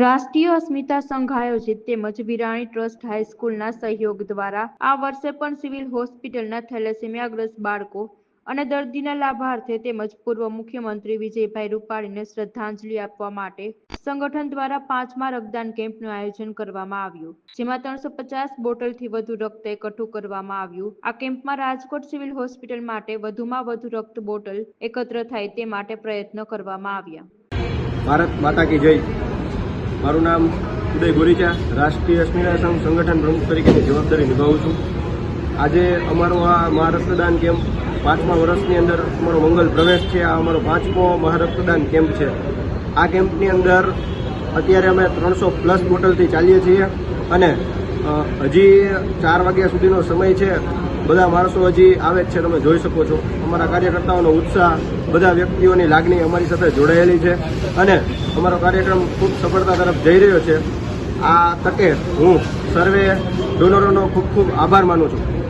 રાષ્ટ્રીય અસ્મિતા સંઘ આયોજિત તેમજ વિરાણી ટ્રસ્ટ હાઈસ્કૂલના સહયોગ દ્વારા આ વર્ષે પણ સિવિલ હોસ્પિટલના થેલેસેમિયાગ્રસ્ત બાળકો અને દર્દીના લાભાર્થે તેમજ પૂર્વ મુખ્યમંત્રી વિજયભાઈ રૂપાણીને શ્રદ્ધાંજલિ આપવા માટે સંગઠન દ્વારા પાંચમા રક્તદાન કેમ્પનું આયોજન કરવામાં આવ્યું, જેમાં ત્રણસો પચાસ બોટલથી વધુ રક્ત એકઠું કરવામાં આવ્યું. આ કેમ્પમાં રાજકોટ સિવિલ હોસ્પિટલ માટે વધુમાં વધુ રક્ત બોટલ એકત્ર થાય તે માટે પ્રયત્ન કરવામાં આવ્યા. ભારત માતા કી જય. મારું નામ ઉદય ગોરીચા, રાષ્ટ્રીય સંઘ સંગઠન પ્રમુખ તરીકેની જવાબદારી નિભાવું છું. આજે અમારો આ મહારક્તદાન કેમ્પ પાંચમા વર્ષની અંદર અમારો મંગલ પ્રવેશ છે. આ અમારો પાંચમો મહારક્તદાન કેમ્પ છે. આ કેમ્પની અંદર અત્યારે અમે ત્રણસો પ્લસ બોટલથી ચાલીએ છીએ અને હજી ચાર વાગ્યા સુધીનો સમય છે. બધા માણસો હજી આવે જ છે, તમે જોઈ શકો છો. અમારા કાર્યકર્તાઓનો ઉત્સાહ બધા વ્યક્તિઓની લાગણી અમારી સાથે જોડાયેલી છે. અને અમારો કાર્યક્રમ ખૂબ સફળતા તરફ જઈ રહ્યો છે. આ તકે હું સર્વે ડોનરોનો ખૂબ ખૂબ આભાર માનું છું.